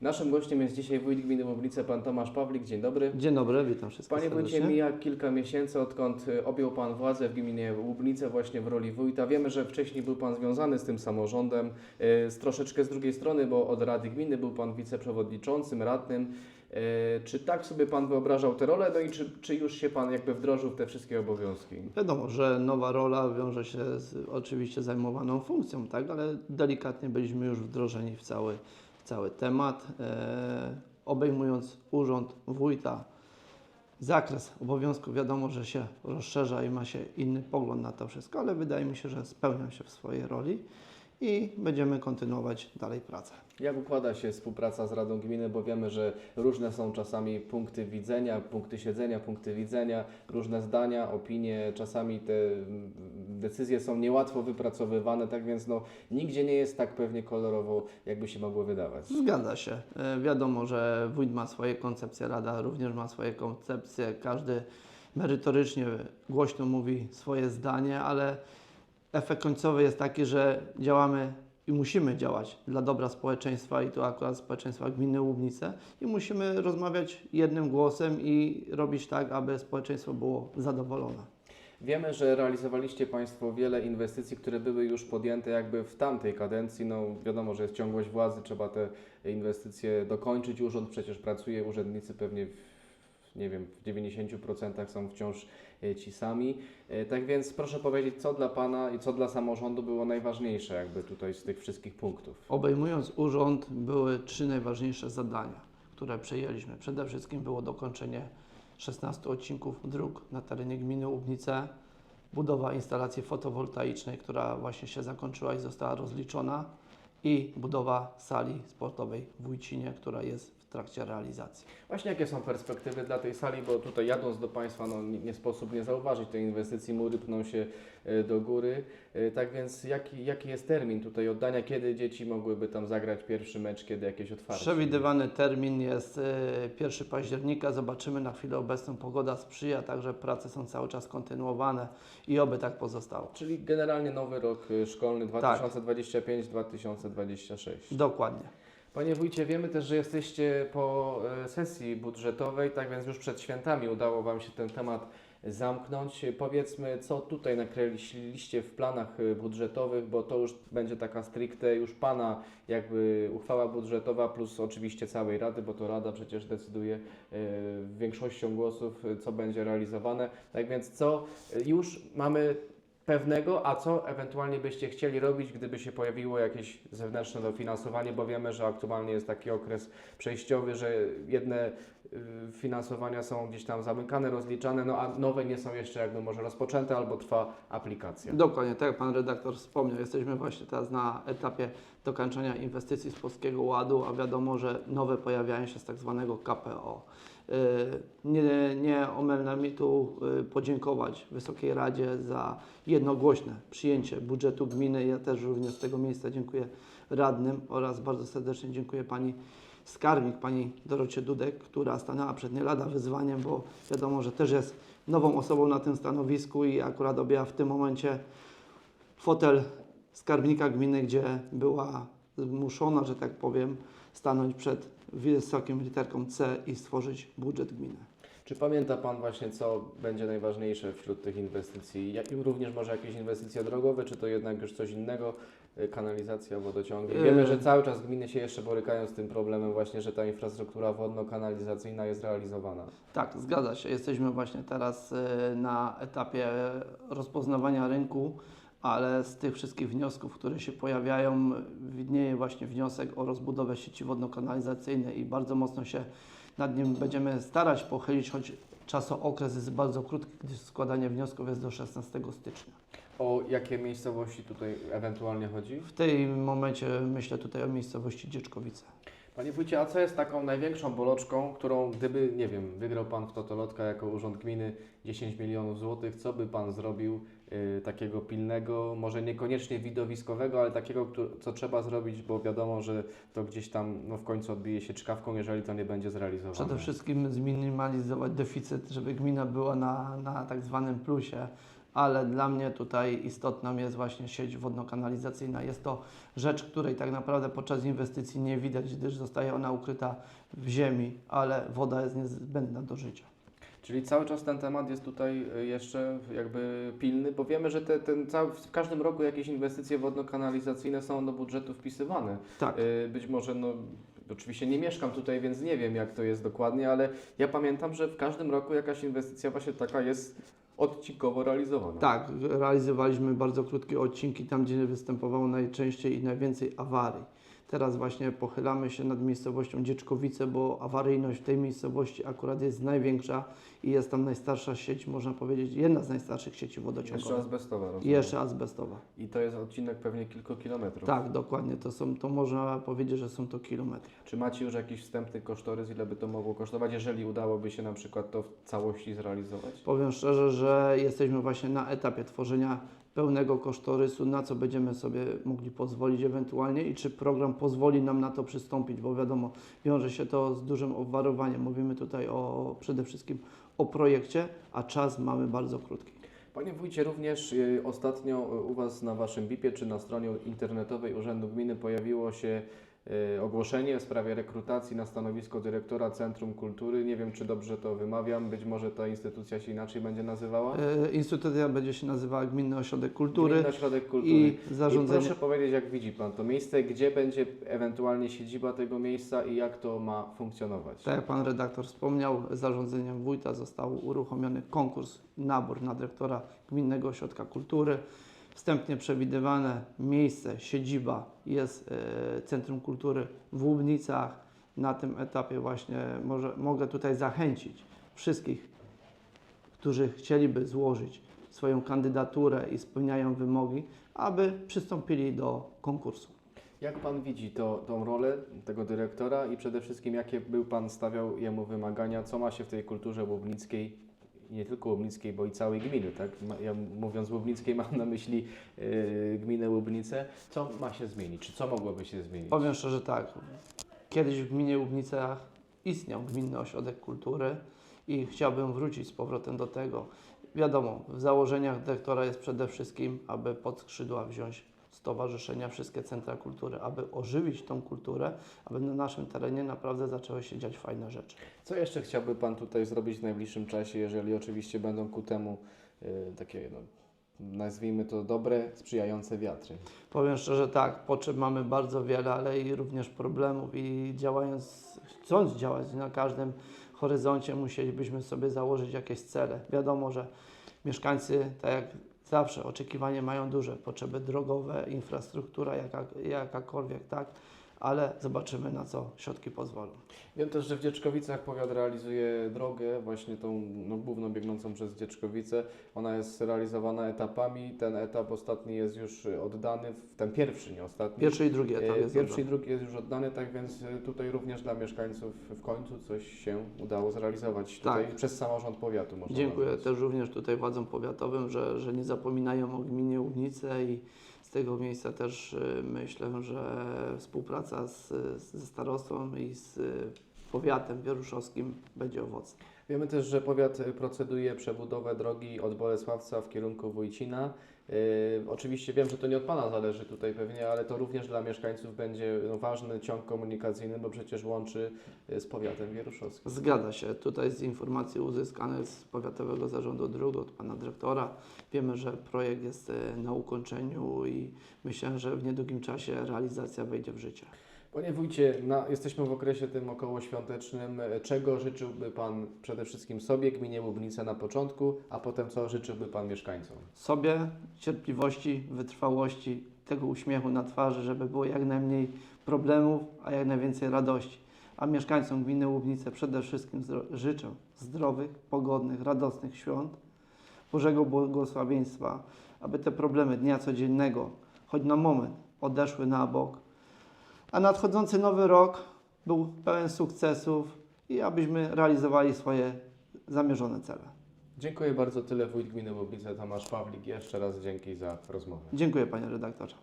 Naszym gościem jest dzisiaj wójt gminy Łoblice, pan Tomasz Pawlik. Dzień dobry. Dzień dobry, witam wszystkich Panie wójcie, mija kilka miesięcy, odkąd y, objął Pan władzę w gminie Łublice właśnie w roli wójta. Wiemy, że wcześniej był Pan związany z tym samorządem, y, z troszeczkę z drugiej strony, bo od Rady Gminy był Pan wiceprzewodniczącym, radnym. Y, Czy tak sobie Pan wyobrażał tę rolę, no i czy, czy już się Pan jakby wdrożył w te wszystkie obowiązki? Wiadomo, że nowa rola wiąże się z oczywiście zajmowaną funkcją, tak, ale delikatnie byliśmy już wdrożeni w cały, cały temat, e, obejmując urząd wójta. Zakres obowiązków wiadomo, że się rozszerza i ma się inny pogląd na to wszystko, ale wydaje mi się, że spełniam się w swojej roli i będziemy kontynuować dalej pracę. Jak układa się współpraca z Radą Gminy, bo wiemy, że różne są czasami punkty widzenia, punkty siedzenia, punkty widzenia, różne zdania, opinie, czasami te decyzje są niełatwo wypracowywane, tak więc no, nigdzie nie jest tak pewnie kolorowo, jakby się mogło wydawać. Zgadza się. E, Wiadomo, że wójt ma swoje koncepcje, rada również ma swoje koncepcje. Każdy merytorycznie głośno mówi swoje zdanie, ale efekt końcowy jest taki, że działamy i musimy działać dla dobra społeczeństwa i tu akurat społeczeństwa gminy Łubnice i musimy rozmawiać jednym głosem i robić tak, aby społeczeństwo było zadowolone. Wiemy, że realizowaliście Państwo wiele inwestycji, które były już podjęte jakby w tamtej kadencji. No wiadomo, że jest ciągłość władzy, trzeba te inwestycje dokończyć. Urząd przecież pracuje, urzędnicy pewnie w, nie wiem, w 90% są wciąż e, ci sami. E, Tak więc proszę powiedzieć, co dla Pana i co dla samorządu było najważniejsze jakby tutaj z tych wszystkich punktów? Obejmując urząd, były trzy najważniejsze zadania, które przejęliśmy. Przede wszystkim było dokończenie 16 odcinków dróg na terenie gminy Łubnice, budowa instalacji fotowoltaicznej, która właśnie się zakończyła i została rozliczona i budowa sali sportowej w Wójcinie, która jest w trakcie realizacji. Właśnie jakie są perspektywy dla tej sali, bo tutaj jadąc do Państwa no, nie, nie sposób nie zauważyć tej inwestycji, mury pną się e, do góry. E, Tak więc jaki, jaki jest termin tutaj oddania, kiedy dzieci mogłyby tam zagrać pierwszy mecz, kiedy jakieś otwarcie? Przewidywany termin jest e, 1 października. Zobaczymy na chwilę obecną. Pogoda sprzyja, także prace są cały czas kontynuowane i oby tak pozostało. Czyli generalnie nowy rok e, szkolny Tak. 2025-2026. Dokładnie. Panie wójcie, wiemy też, że jesteście po e, sesji budżetowej, tak więc już przed świętami udało Wam się ten temat zamknąć. Powiedzmy, co tutaj nakreśliliście w planach e, budżetowych, bo to już będzie taka stricte już Pana jakby uchwała budżetowa plus oczywiście całej Rady, bo to Rada przecież decyduje e, większością głosów, co będzie realizowane. Tak więc co już mamy pewnego, a co ewentualnie byście chcieli robić, gdyby się pojawiło jakieś zewnętrzne dofinansowanie, bo wiemy, że aktualnie jest taki okres przejściowy, że jedne y, finansowania są gdzieś tam zamykane, rozliczane, no a nowe nie są jeszcze jakby może rozpoczęte albo trwa aplikacja. Dokładnie, tak jak Pan redaktor wspomniał, jesteśmy właśnie teraz na etapie dokończenia inwestycji z Polskiego Ładu, a wiadomo, że nowe pojawiają się z tak zwanego KPO. Yy, Nie, nie mi tu yy, podziękować Wysokiej Radzie za jednogłośne przyjęcie budżetu gminy. Ja też również z tego miejsca dziękuję radnym oraz bardzo serdecznie dziękuję Pani skarbnik, Pani Dorocie Dudek, która stanęła przed nie lada wyzwaniem, bo wiadomo, że też jest nową osobą na tym stanowisku i akurat objęła w tym momencie fotel skarbnika gminy, gdzie była zmuszona, że tak powiem, stanąć przed wysokim literką C i stworzyć budżet gminy. Czy pamięta Pan właśnie, co będzie najważniejsze wśród tych inwestycji? Jak, również może jakieś inwestycje drogowe, czy to jednak już coś innego? Y, Kanalizacja, wodociągi. Wiemy, Yy. że cały czas gminy się jeszcze borykają z tym problemem właśnie, że ta infrastruktura wodno-kanalizacyjna jest realizowana. Tak, zgadza się. Jesteśmy właśnie teraz y, na etapie rozpoznawania rynku, ale z tych wszystkich wniosków, które się pojawiają, widnieje właśnie wniosek o rozbudowę sieci wodno-kanalizacyjnej i bardzo mocno się nad nim będziemy starać pochylić, choć czasookres jest bardzo krótki, gdyż składanie wniosków jest do 16 stycznia. O jakie miejscowości tutaj ewentualnie chodzi? W tym momencie myślę tutaj o miejscowości Dzieczkowice. Panie wójcie, a co jest taką największą bolączką, którą gdyby, nie wiem, wygrał Pan w Totolotka jako Urząd Gminy 10 milionów złotych, co by Pan zrobił y, takiego pilnego, może niekoniecznie widowiskowego, ale takiego, co trzeba zrobić, bo wiadomo, że to gdzieś tam no, w końcu odbije się czkawką, jeżeli to nie będzie zrealizowane. Przede wszystkim zminimalizować deficyt, żeby gmina była na, na tak zwanym plusie. Ale dla mnie tutaj istotną jest właśnie sieć wodno-kanalizacyjna. Jest to rzecz, której tak naprawdę podczas inwestycji nie widać, gdyż zostaje ona ukryta w ziemi, ale woda jest niezbędna do życia. Czyli cały czas ten temat jest tutaj y, jeszcze jakby pilny, bo wiemy, że te, ten cały, w każdym roku jakieś inwestycje wodno-kanalizacyjne są do budżetu wpisywane. Tak. Y, Być może, no, oczywiście nie mieszkam tutaj, więc nie wiem jak to jest dokładnie, ale ja pamiętam, że w każdym roku jakaś inwestycja właśnie taka jest odcinkowo realizowana. Tak, realizowaliśmy bardzo krótkie odcinki tam, gdzie występowało najczęściej i najwięcej awarii. Teraz właśnie pochylamy się nad miejscowością Dzieczkowice, bo awaryjność w tej miejscowości akurat jest największa i jest tam najstarsza sieć, można powiedzieć, jedna z najstarszych sieci Jeszcze wodociągowych. azbestowa, I rozumiem. jeszcze azbestowa. I to jest odcinek pewnie kilku kilometrów. Tak, dokładnie. To, są, to można powiedzieć, że są to kilometry. Czy macie już jakiś wstępny kosztorys, ile by to mogło kosztować, jeżeli udałoby się na przykład to w całości zrealizować? Powiem szczerze, że jesteśmy właśnie na etapie tworzenia pełnego kosztorysu, na co będziemy sobie mogli pozwolić ewentualnie i czy program pozwoli nam na to przystąpić, bo wiadomo, wiąże się to z dużym obwarowaniem. Mówimy tutaj o, przede wszystkim o projekcie, a czas mamy bardzo krótki. Panie wójcie, również y, ostatnio y, u Was na Waszym BIP-ie czy na stronie internetowej Urzędu Gminy pojawiło się ogłoszenie w sprawie rekrutacji na stanowisko dyrektora Centrum Kultury. Nie wiem, czy dobrze to wymawiam, być może ta instytucja się inaczej będzie nazywała. E, Instytucja będzie się nazywała Gminny Ośrodek Kultury Gminny Ośrodek Kultury. i I zarządzenie. proszę powiedzieć, jak widzi Pan to miejsce, gdzie będzie ewentualnie siedziba tego miejsca i jak to ma funkcjonować? Tak jak Pan redaktor wspomniał, zarządzeniem wójta został uruchomiony konkurs, nabór na dyrektora Gminnego Ośrodka Kultury. Wstępnie przewidywane miejsce, siedziba jest e, Centrum Kultury w Łubnicach. Na tym etapie właśnie może, mogę tutaj zachęcić wszystkich, którzy chcieliby złożyć swoją kandydaturę i spełniają wymogi, aby przystąpili do konkursu. Jak Pan widzi to, tą rolę tego dyrektora i przede wszystkim jakie był Pan stawiał jemu wymagania, co ma się w tej kulturze łubnickiej, nie tylko łubnickiej, bo i całej gminy, tak? Ja mówiąc łubnickiej mam na myśli yy, gminę Łubnice. Co ma się zmienić, czy co mogłoby się zmienić? Powiem szczerze tak. Kiedyś w gminie Łubnica istniał Gminny Ośrodek Kultury i chciałbym wrócić z powrotem do tego. Wiadomo, w założeniach dyrektora jest przede wszystkim, aby pod skrzydła wziąć stowarzyszenia, wszystkie centra kultury, aby ożywić tą kulturę, aby na naszym terenie naprawdę zaczęły się dziać fajne rzeczy. Co jeszcze chciałby Pan tutaj zrobić w najbliższym czasie, jeżeli oczywiście będą ku temu yy, takie, no, nazwijmy to dobre, sprzyjające wiatry? Powiem szczerze tak, potrzeb mamy bardzo wiele, ale i również problemów i działając, chcąc działać na każdym horyzoncie musielibyśmy sobie założyć jakieś cele. Wiadomo, że mieszkańcy, tak jak zawsze, oczekiwania mają duże, potrzeby drogowe, infrastruktura jaka, jakakolwiek, tak, ale zobaczymy na co środki pozwolą. Wiem też, że w Dzieczkowicach powiat realizuje drogę, właśnie tą no, główną biegnącą przez Dzieczkowice. Ona jest realizowana etapami. Ten etap ostatni jest już oddany, ten pierwszy, nie ostatni. Pierwszy i drugi etap E, jest Pierwszy i drugi jest już oddany, tak więc y, tutaj również dla mieszkańców w końcu coś się udało zrealizować tutaj Tak. przez samorząd powiatu. Można Dziękuję nazwać. też również tutaj władzom powiatowym, że, że nie zapominają o gminie Łubnice i tego miejsca też y, myślę, że współpraca z, ze starostwem i z y, powiatem wieruszowskim będzie owocna. Wiemy też, że powiat proceduje przebudowę drogi od Bolesławca w kierunku Wójcina. Oczywiście wiem, że to nie od Pana zależy tutaj pewnie, ale to również dla mieszkańców będzie no, ważny ciąg komunikacyjny, bo przecież łączy y, z powiatem wieruszowskim. Zgadza się. Tutaj z informacji uzyskanych z Powiatowego Zarządu Dróg od Pana Dyrektora wiemy, że projekt jest y, na ukończeniu i myślę, że w niedługim czasie realizacja wejdzie w życie. Panie wójcie, na, jesteśmy w okresie tym okołoświątecznym. Czego życzyłby Pan przede wszystkim sobie, gminie Łubnice na początku, a potem co życzyłby Pan mieszkańcom? sobie cierpliwości, wytrwałości, tego uśmiechu na twarzy, żeby było jak najmniej problemów, a jak najwięcej radości. A mieszkańcom gminy Łubnice przede wszystkim życzę zdrowych, pogodnych, radosnych świąt, Bożego błogosławieństwa, aby te problemy dnia codziennego, choć na moment, odeszły na bok, a nadchodzący nowy rok był pełen sukcesów i abyśmy realizowali swoje zamierzone cele. Dziękuję bardzo. Tyle wójt gminy Łubnice Tomasz Pawlik. Jeszcze raz dzięki za rozmowę. Dziękuję panie redaktorze.